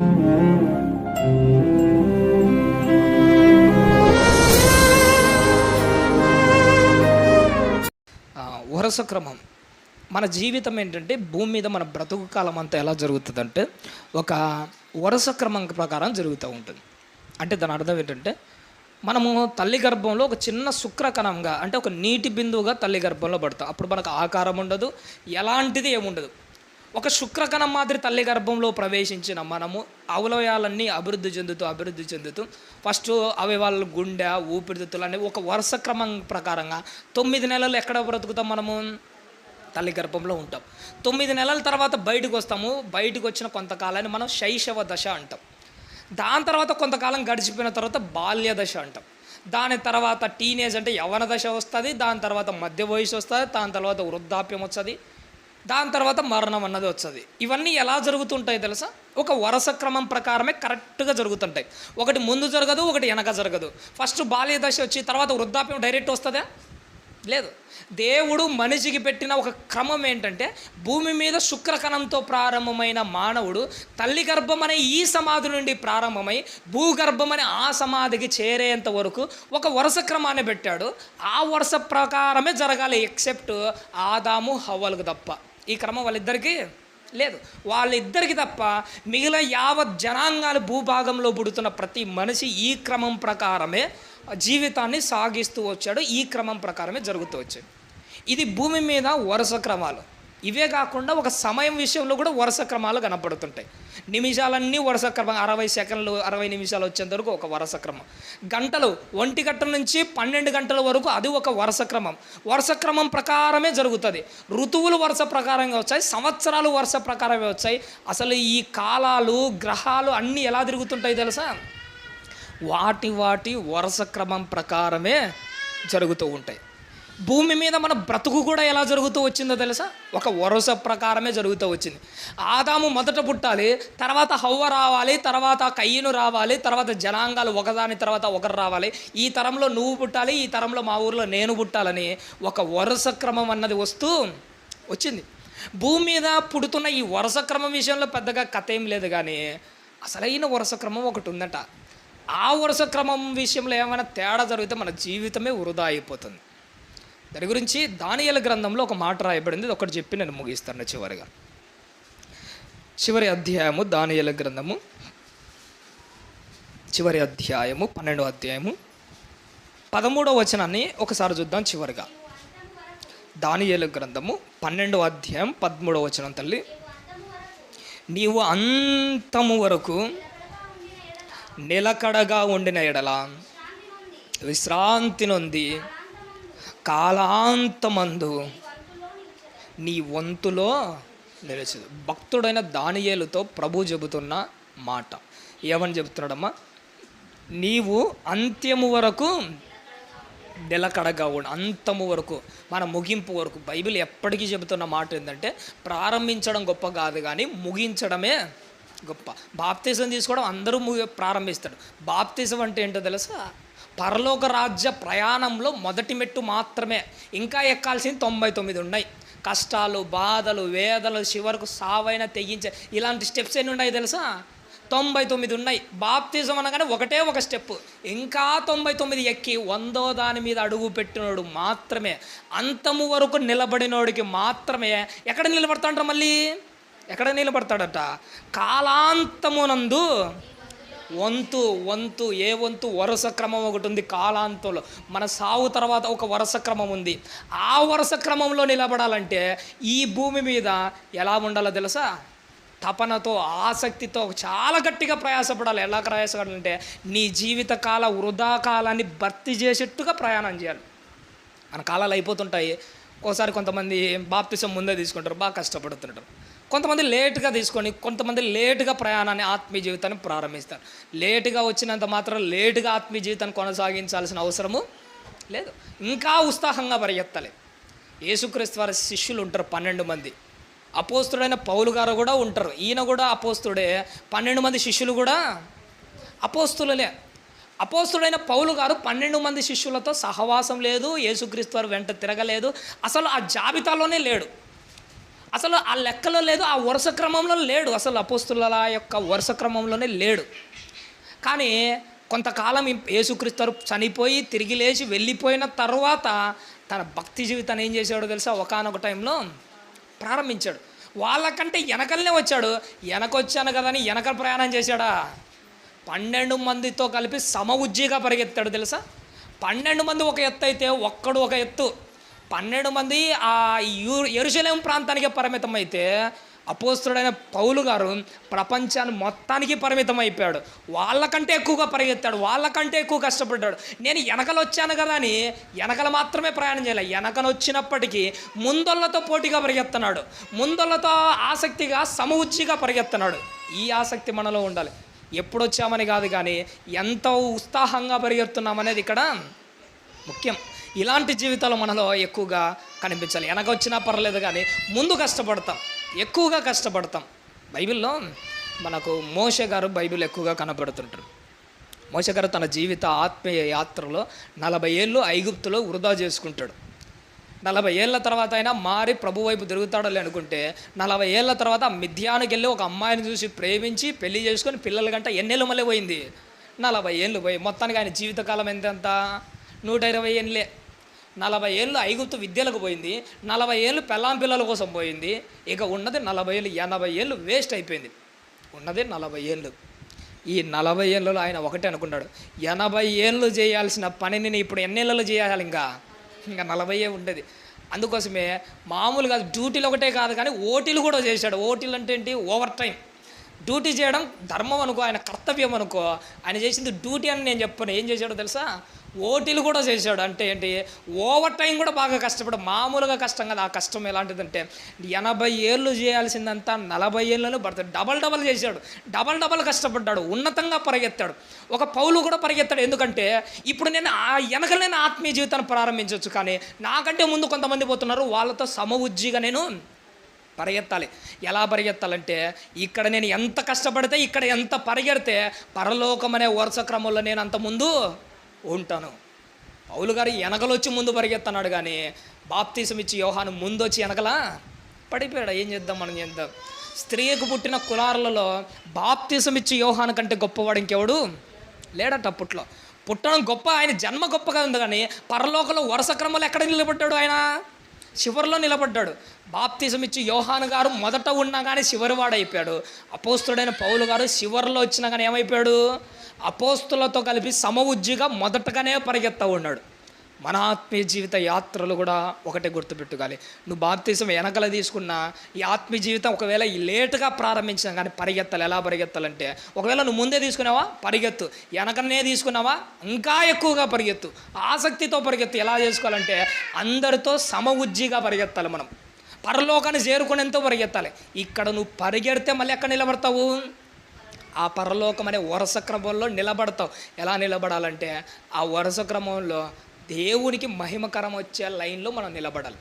వరుస క్రమం. మన జీవితం ఏంటంటే భూమి మీద మన బ్రతుకు కాలం అంతా ఎలా జరుగుతుందంటే ఒక వరుస క్రమం ప్రకారం జరుగుతూ ఉంటుంది. అంటే దాని అర్థం ఏంటంటే మనము తల్లి గర్భంలో ఒక చిన్న శుక్రకణంగా అంటే ఒక నీటి బిందువుగా తల్లి గర్భంలో పడతాం. అప్పుడు మనకు ఆకారం ఉండదు ఎలాంటిది ఏముండదు. ఒక శుక్రకణం మాదిరి తల్లి గర్భంలో ప్రవేశించిన మనము అవయవాలన్నీ అభివృద్ధి చెందుతూ అభివృద్ధి చెందుతూ ఫస్ట్ అవయవాల గుండె ఊపిరితిత్తులు అనేవి ఒక వరుస క్రమం ప్రకారంగా తొమ్మిది నెలలు ఎక్కడ బ్రతుకుతాం మనము? తల్లి గర్భంలో ఉంటాం. తొమ్మిది నెలల తర్వాత బయటకు వస్తాము. బయటకు వచ్చిన కొంతకాలాన్ని మనం శైశవ దశ అంటాం. దాని తర్వాత కొంతకాలం గడిచిపోయిన తర్వాత బాల్య దశ అంటాం. దాని తర్వాత టీనేజ్ అంటే యవన దశ వస్తుంది దాని తర్వాత మధ్య వయసు వస్తుంది దాని తర్వాత వృద్ధాప్యం వస్తుంది. దాని తర్వాత మరణం అన్నది వస్తుంది ఇవన్నీ ఎలా జరుగుతుంటాయి తెలుసా? ఒక వరుస క్రమం ప్రకారమే కరెక్ట్గా జరుగుతుంటాయి. ఒకటి ముందు జరగదు ఒకటి వెనక జరగదు. ఫస్ట్ బాల్య దశ వచ్చి తర్వాత వృద్ధాప్యం డైరెక్ట్ వస్తుందా? లేదు. దేవుడు మనిషికి పెట్టిన ఒక క్రమం ఏంటంటే భూమి మీద శుక్రకణంతో ప్రారంభమైన మానవుడు తల్లి గర్భం అనే ఈ సమాధి నుండి ప్రారంభమై భూగర్భం అనే ఆ సమాధికి చేరేంత వరకు ఒక వరుస క్రమాన్ని పెట్టాడు. ఆ వరుస ప్రకారమే జరగాలి ఎక్సెప్ట్ ఆదాము హవ్వలకు తప్ప. ఈ క్రమం వాళ్ళిద్దరికీ లేదు. వాళ్ళిద్దరికి తప్ప మిగిలిన యావత్ జనాంగాలు భూభాగంలో పుడుతున్న ప్రతి మనిషి ఈ క్రమం ప్రకారమే జీవితాన్ని సాగిస్తూ వచ్చాడు. ఈ క్రమం ప్రకారమే జరుగుతూ వచ్చాడు. ఇది భూమి మీద వరుస క్రమాలు. ఇవే కాకుండా ఒక సమయం విషయంలో కూడా వరుస క్రమాలు కనపడుతుంటాయి. నిమిషాలన్నీ వరుస క్రమం అరవై సెకండ్లు అరవై నిమిషాలు వచ్చేంత వరకు ఒక వరుస క్రమం. గంటలు ఒంటి గంటల నుంచి పన్నెండు గంటల వరకు అది ఒక వరుస క్రమం. వరుస క్రమం ప్రకారమే జరుగుతుంది. ఋతువులు వరుస ప్రకారంగా వచ్చాయి సంవత్సరాలు వరుస ప్రకారమే వచ్చాయి. అసలు ఈ కాలాలు గ్రహాలు అన్నీ ఎలా తిరుగుతుంటాయి తెలుసా? వాటి వాటి వరుస క్రమం ప్రకారమే జరుగుతూ ఉంటాయి. భూమి మీద మన బ్రతుకు కూడా ఎలా జరుగుతూ వచ్చిందో తెలుసా? ఒక వరుస ప్రకారమే జరుగుతూ వచ్చింది. ఆదాము మొదట పుట్టాలి తర్వాత హవ్వ రావాలి తర్వాత కయ్యను రావాలి తర్వాత జనాంగాలు ఒకదాని తర్వాత ఒకరు రావాలి. ఈ తరంలో నువ్వు పుట్టాలి ఈ తరంలో మా ఊర్లో నేను పుట్టాలని ఒక వరుస క్రమం అన్నది వస్తూ వచ్చింది. భూమి మీద పుడుతున్న ఈ వరుస క్రమం విషయంలో పెద్దగా కథ ఏం లేదు కానీ అసలైన వరుస క్రమం ఒకటి ఉందట. ఆ వరుస క్రమం విషయంలో ఏమైనా తేడా జరిగితే మన జీవితమే వృధా అయిపోతుంది. దాని గురించి దానియల గ్రంథంలో ఒక మాట రాయబడింది. ఒకటి చెప్పి నేను ముగిస్తాను చివరిగా. చివరి అధ్యాయము దానియల గ్రంథము. చివరి అధ్యాయము పన్నెండో అధ్యాయము. పదమూడవ వచనాన్ని ఒకసారి చూద్దాం చివరిగా. దానియల గ్రంథము పన్నెండవ అధ్యాయం పదమూడవ వచనం తల్లి. నీవు అంతము వరకు నిలకడగా ఉండిన ఎడల విశ్రాంతి నొంది కాలాంతమందు నీ వంతులో నిలిచదు. భక్తుడైన దానియేలుతో ప్రభు చెబుతున్న మాట. ఏమని చెబుతున్నాడమ్మా? నీవు అంత్యము వరకు నిలకడగా ఉండు అంతము వరకు మన ముగింపు వరకు. బైబిల్ ఎప్పటికీ చెబుతున్న మాట ఏంటంటే ప్రారంభించడం గొప్ప కాదు కానీ ముగించడమే గొప్ప. బాప్తీసం తీసుకోవడం అందరూ ముగి ప్రారంభిస్తాడు బాప్తీసం అంటే ఏంటో తెలుసా? పరలోక రాజ్య ప్రయాణంలో మొదటి మెట్టు మాత్రమే. ఇంకా ఎక్కాల్సింది తొంభై తొమ్మిది ఉన్నాయి. కష్టాలు బాధలు వేదలు చివరకు సావైన తెగించే ఇలాంటి స్టెప్స్ ఎన్ని ఉన్నాయి తెలుసా? తొంభై తొమ్మిది ఉన్నాయి. బాప్తిజం అనగానే ఒకటే ఒక స్టెప్. ఇంకా తొంభై తొమ్మిది ఎక్కి వందో దాని మీద అడుగు పెట్టినోడు మాత్రమే. అంతము వరకు నిలబడినోడికి మాత్రమే. ఎక్కడ నిలబడతాడంట మళ్ళీ? ఎక్కడ నిలబడతాడట? కాలాంతమునందు వంతు వంతు ఏ వంతు వరుస క్రమం ఒకటి ఉంది కాలాంతంలో మన సావు తర్వాత ఒక వరుస క్రమం ఉంది. ఆ వరుస క్రమంలో నిలబడాలంటే ఈ భూమి మీద ఎలా ఉండాలో తెలుసా? తపనతో ఆసక్తితో చాలా గట్టిగా ప్రయాసపడాలి. ఎలా ప్రయాసపడాలంటే నీ జీవితకాల వృధా కాలాన్ని భర్తీ చేసేట్టుగా ప్రయాణం చేయాలి. మన కాలాలు అయిపోతుంటాయి. ఒకసారి కొంతమంది బాప్తిసం ముందే తీసుకుంటారు బాగా కష్టపడుతుంటారు. కొంతమంది లేట్గా తీసుకొని కొంతమంది లేటుగా ప్రయాణాన్ని ఆత్మీయ జీవితాన్ని ప్రారంభిస్తారు. లేటుగా వచ్చినంత మాత్రం లేటుగా ఆత్మీయ జీవితాన్ని కొనసాగించాల్సిన అవసరము లేదు. ఇంకా ఉత్సాహంగా పరిగెత్తాలి. యేసుక్రీస్తు వారి శిష్యులు ఉంటారు పన్నెండు మంది. అపోస్తుడైన పౌలు గారు కూడా ఉంటారు. ఈయన కూడా అపోస్తుడే పన్నెండు మంది శిష్యులు కూడా అపోస్తులలే. అపోస్తుడైన పౌలు గారు పన్నెండు మంది శిష్యులతో సహవాసం లేదు యేసుక్రీస్తు వారు వెంట తిరగలేదు. అసలు ఆ జాబితాలోనే లేడు. అసలు ఆ లెక్కలో లేదు ఆ వరుస క్రమంలో లేడు. అసలు అపోస్తుల యొక్క వరుస క్రమంలోనే లేడు. కానీ కొంతకాలం యేసుక్రీస్తు చనిపోయి తిరిగి లేచి వెళ్ళిపోయిన తర్వాత తన భక్తి జీవితాన్ని ఏం చేశాడో తెలుసా? ఒకనొక టైంలో ప్రారంభించాడు. వాళ్ళకంటే వెనకలనే వచ్చాడు. వెనకొచ్చాను కదా అని వెనక ప్రయాణం చేశాడా? పన్నెండు మందితో కలిపి సమ ఉజ్జీగా పరిగెత్తాడు తెలుసా? పన్నెండు మంది ఒక ఎత్తు అయితే ఒక్కడు ఒక ఎత్తు. పన్నెండు మంది ఆ యూ ఎరుశలేం ప్రాంతానికి పరిమితం అయితే అపోస్తుడైన పౌలు గారు ప్రపంచాన్ని మొత్తానికి పరిమితం అయిపోయాడు వాళ్ళకంటే ఎక్కువగా పరిగెత్తాడు వాళ్ళకంటే ఎక్కువ కష్టపడ్డాడు. నేను వెనకలు వచ్చాను కదా అని వెనకలు మాత్రమే ప్రయాణం చేయాలి. వెనకలు వచ్చినప్పటికీ ముందొళ్ళతో పోటీగా పరిగెత్తన్నాడు. ముందొళ్ళతో ఆసక్తిగా సమవుచ్చిగా పరిగెత్తన్నాడు. ఈ ఆసక్తి మనలో ఉండాలి. ఎప్పుడు వచ్చామని కాదు కానీ ఎంత ఉత్సాహంగా పరిగెడుతున్నామనేది ఇక్కడ ముఖ్యం. ఇలాంటి జీవితాలు మనలో ఎక్కువగా కనిపించాలి. వెనక వచ్చినా పర్లేదు కానీ ముందు కష్టపడతాం. ఎక్కువగా కష్టపడతాం. బైబిల్లో మనకు మోష గారు బైబిల్ ఎక్కువగా కనపడుతుంటారు మోష గారు తన జీవిత ఆత్మీయ యాత్రలో నలభై ఏళ్ళు ఐగుప్తులో వృధా చేసుకుంటాడు. నలభై ఏళ్ళ తర్వాత అయినా మారి ప్రభు వైపు తిరుగుతాడని అనుకుంటే నలభై ఏళ్ళ తర్వాత మిథ్యానికి వెళ్ళి ఒక అమ్మాయిని చూసి ప్రేమించి పెళ్ళి చేసుకొని పిల్లల గంట ఎన్నేళ్ళు మళ్ళీ పోయింది? నలభై ఏళ్ళు పోయి మొత్తానికి ఆయన జీవితకాలం ఎంతెంత? నూట ఇరవై ఏళ్ళే. నలభై ఏళ్ళు ఐగుప్తు విద్యలకు పోయింది నలభై ఏళ్ళు పెళ్ళాం పిల్లల కోసం పోయింది. ఇక ఉన్నది నలభై ఏళ్ళు ఎనభై ఏళ్ళు వేస్ట్ అయిపోయింది. ఉన్నది నలభై ఏళ్ళు. ఈ నలభై ఏళ్ళలో ఆయన ఒకటే అనుకున్నాడు ఎనభై ఏళ్ళు చేయాల్సిన పనిని నేను ఇప్పుడు ఎన్నేళ్ళలో చేయాలి ఇంకా? ఇంకా నలభైయే ఉండేది. అందుకోసమే మామూలుగా డ్యూటీలు ఒకటే కాదు కానీ ఓటీలు కూడా చేశాడు. ఓటీలు అంటే ఏంటి? ఓవర్ టైం డ్యూటీ చేయడం ధర్మం అనుకో ఆయన కర్తవ్యం అనుకో ఆయన చేసింది డ్యూటీ అని నేను చెప్పాను ఏం చేశాడో తెలుసా? ఓటీలు కూడా చేశాడు. అంటే ఏంటి ఓవర్ టైం కూడా బాగా కష్టపడు మామూలుగా కష్టం కదా. ఆ కష్టం ఎలాంటిదంటే ఎనభై ఏళ్ళు చేయాల్సిందంతా నలభై ఏళ్ళలో పడతాడు డబల్ డబల్ చేశాడు. డబల్ డబల్ కష్టపడ్డాడు. ఉన్నతంగా పరిగెత్తాడు. ఒక పౌలు కూడా పరిగెత్తాడు. ఎందుకంటే ఇప్పుడు నేను ఆ వెనక నేను ఆత్మీయ జీవితాన్ని ప్రారంభించవచ్చు కానీ నాకంటే ముందు కొంతమంది పోతున్నారు. వాళ్ళతో సమవుజ్జిగా నేను పరిగెత్తాలి. ఎలా పరిగెత్తాలంటే ఇక్కడ నేను ఎంత కష్టపడితే ఇక్కడ ఎంత పరిగెడితే పరలోకం అనే వరుస క్రమంలో నేను అంత ముందు ఉంటాను. పౌలు గారు వెనకలు వచ్చి ముందు పరిగెత్తన్నాడు కానీ బాప్తీసం ఇచ్చి యోహాను ముందు వచ్చి వెనకలా పడిపోయాడు? ఏం చేద్దాం మనం చేద్దాం. స్త్రీకు పుట్టిన కులారులలో బాప్తీసం ఇచ్చి యోహాను కంటే గొప్పవాడు ఇంకెవడు? లేడట అప్పట్లో. పుట్టడం గొప్ప ఆయన జన్మ గొప్పగా ఉంది కానీ పరలోకంలో వరుస క్రమంలో ఎక్కడ నిలబడ్డాడు ఆయన? చివరిలో నిలబడ్డాడు. బాప్తిజం ఇచ్చి యోహాను గారు మొదట ఉన్నా కానీ చివరివాడైపోయాడు అపోస్తుడైన పౌలు గారు చివరిలో వచ్చినా కానీ ఏమైపోయాడు? అపోస్తులతో కలిపి సమవుజ్జిగా మొదటగానే పరిగెత్తా ఉన్నాడు. మన ఆత్మీయ జీవిత యాత్రలు కూడా ఒకటే గుర్తుపెట్టుకోవాలి. నువ్వు బాప్తీసం వెనకల తీసుకున్నా ఈ ఆత్మీయ జీవితం ఒకవేళ ఈ లేటుగా ప్రారంభించినా కానీ పరిగెత్తాలి. ఎలా పరిగెత్తాలంటే ఒకవేళ నువ్వు ముందే తీసుకున్నావా? పరిగెత్తు. వెనకనే తీసుకున్నావా? ఇంకా ఎక్కువగా పరిగెత్తు. ఆసక్తితో పరిగెత్తు. ఎలా చేసుకోవాలంటే అందరితో సమవుజ్జిగా పరిగెత్తాలి మనం. పరలోకాన్ని చేరుకునేంతో పరిగెత్తాలి. ఇక్కడ నువ్వు పరిగెడితే మళ్ళీ ఎక్కడ నిలబడతావు? ఆ పరలోకం అనే వరుస క్రమంలో నిలబడతావు. ఎలా నిలబడాలంటే ఆ వరుస క్రమంలో దేవునికి మహిమకరం వచ్చే లైన్లో మనం నిలబడాలి.